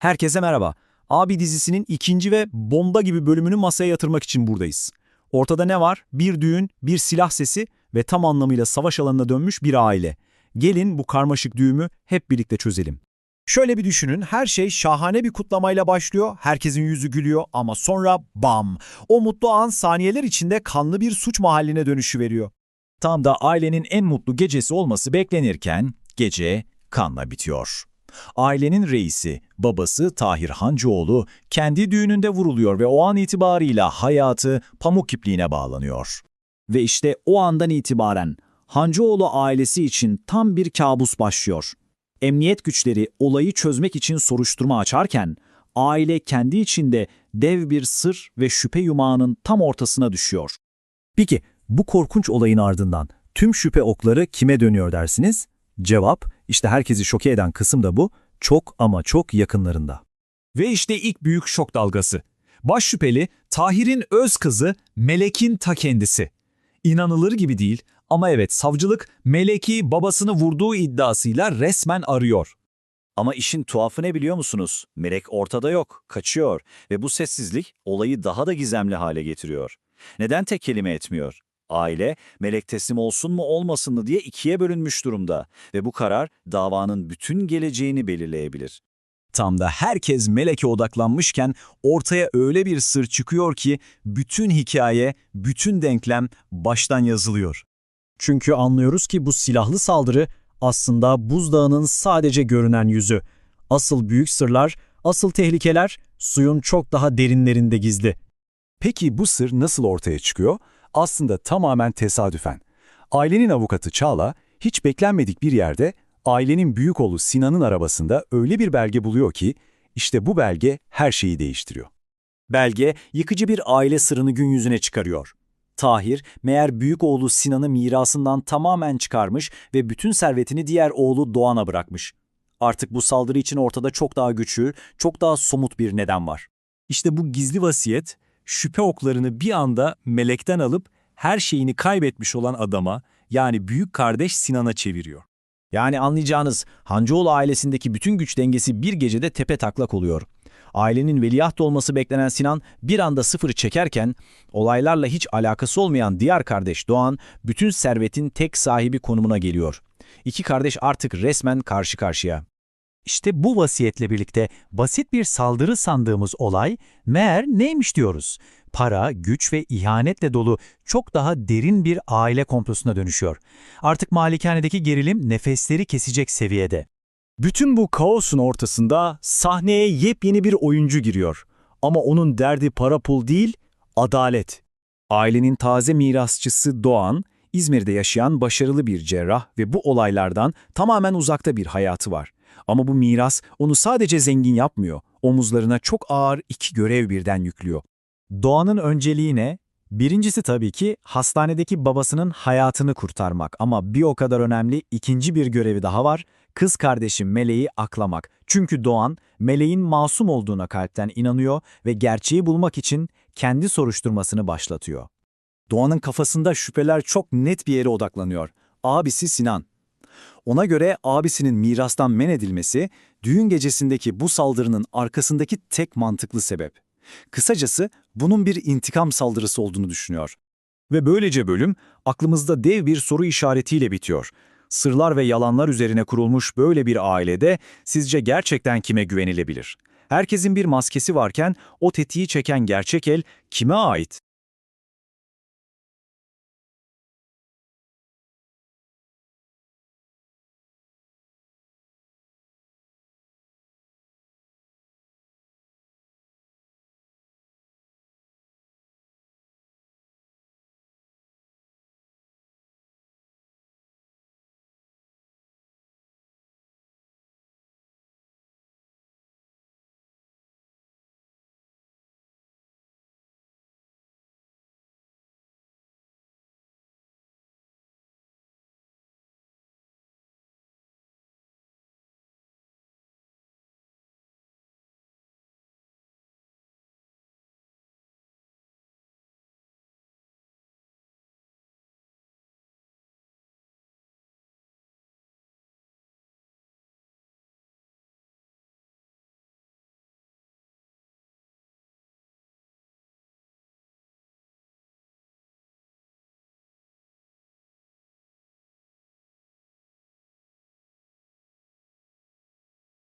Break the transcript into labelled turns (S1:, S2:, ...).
S1: Herkese merhaba. Abi dizisinin ikinci ve bomba gibi bölümünü masaya yatırmak için buradayız. Ortada ne var? Bir düğün, bir silah sesi ve tam anlamıyla savaş alanına dönmüş bir aile. Gelin bu karmaşık düğümü hep birlikte çözelim. Şöyle bir düşünün, her şey şahane bir kutlamayla başlıyor, herkesin yüzü gülüyor ama sonra bam! O mutlu an saniyeler içinde kanlı bir suç mahalline dönüşü veriyor. Tam da ailenin en mutlu gecesi olması beklenirken gece kanla bitiyor. Ailenin reisi, babası Tahir Hancıoğlu kendi düğününde vuruluyor ve o an itibarıyla hayatı pamuk ipliğine bağlanıyor. Ve işte o andan itibaren Hancıoğlu ailesi için tam bir kabus başlıyor. Emniyet güçleri olayı çözmek için soruşturma açarken aile kendi içinde dev bir sır ve şüphe yumağının tam ortasına düşüyor. Peki bu korkunç olayın ardından tüm şüphe okları kime dönüyor dersiniz? Cevap, işte herkesi şoke eden kısım da bu, çok ama çok yakınlarında. Ve işte ilk büyük şok dalgası. Baş şüpheli Tahir'in öz kızı Melek'in ta kendisi. İnanılır gibi değil ama evet savcılık Melek'i babasını vurduğu iddiasıyla resmen arıyor. Ama işin tuhafı ne biliyor musunuz? Melek ortada yok, kaçıyor ve bu sessizlik olayı daha da gizemli hale getiriyor. Neden tek kelime etmiyor? Aile, melek teslim olsun mu olmasın mı diye ikiye bölünmüş durumda ve bu karar davanın bütün geleceğini belirleyebilir. Tam da herkes meleke odaklanmışken ortaya öyle bir sır çıkıyor ki bütün hikaye, bütün denklem baştan yazılıyor. Çünkü anlıyoruz ki bu silahlı saldırı aslında buzdağının sadece görünen yüzü. Asıl büyük sırlar, asıl tehlikeler suyun çok daha derinlerinde gizli.
S2: Peki bu sır nasıl ortaya çıkıyor? Aslında tamamen tesadüfen. Ailenin avukatı Çağla, hiç beklenmedik bir yerde ailenin büyük oğlu Sinan'ın arabasında öyle bir belge buluyor ki, işte bu belge her şeyi değiştiriyor.
S1: Belge yıkıcı bir aile sırrını gün yüzüne çıkarıyor. Tahir, meğer büyük oğlu Sinan'ı mirasından tamamen çıkarmış ve bütün servetini diğer oğlu Doğan'a bırakmış. Artık bu saldırı için ortada çok daha güçlü, çok daha somut bir neden var. İşte bu gizli vasiyet, şüphe oklarını bir anda melekten alıp her şeyini kaybetmiş olan adama, yani büyük kardeş Sinan'a çeviriyor. Yani anlayacağınız Hancıoğlu ailesindeki bütün güç dengesi bir gecede tepe taklak oluyor. Ailenin veliaht olması beklenen Sinan bir anda sıfırı çekerken olaylarla hiç alakası olmayan diğer kardeş Doğan bütün servetin tek sahibi konumuna geliyor. İki kardeş artık resmen karşı karşıya. İşte bu vasiyetle birlikte basit bir saldırı sandığımız olay meğer neymiş diyoruz. Para, güç ve ihanetle dolu çok daha derin bir aile komplosuna dönüşüyor. Artık malikanedeki gerilim nefesleri kesecek seviyede. Bütün bu kaosun ortasında sahneye yepyeni bir oyuncu giriyor. Ama onun derdi para pul değil, adalet. Ailenin taze mirasçısı Doğan, İzmir'de yaşayan başarılı bir cerrah ve bu olaylardan tamamen uzakta bir hayatı var. Ama bu miras onu sadece zengin yapmıyor, omuzlarına çok ağır iki görev birden yüklüyor. Doğan'ın önceliği ne? Birincisi tabii ki hastanedeki babasının hayatını kurtarmak ama bir o kadar önemli ikinci bir görevi daha var. Kız kardeşi Meleği aklamak. Çünkü Doğan, Meleğin masum olduğuna kalpten inanıyor ve gerçeği bulmak için kendi soruşturmasını başlatıyor. Doğan'ın kafasında şüpheler çok net bir yere odaklanıyor. Abisi Sinan. Ona göre abisinin mirastan men edilmesi, düğün gecesindeki bu saldırının arkasındaki tek mantıklı sebep. Kısacası bunun bir intikam saldırısı olduğunu düşünüyor. Ve böylece bölüm aklımızda dev bir soru işaretiyle bitiyor. Sırlar ve yalanlar üzerine kurulmuş böyle bir ailede sizce gerçekten kime güvenilebilir? Herkesin bir maskesi varken o tetiği çeken gerçek el kime ait?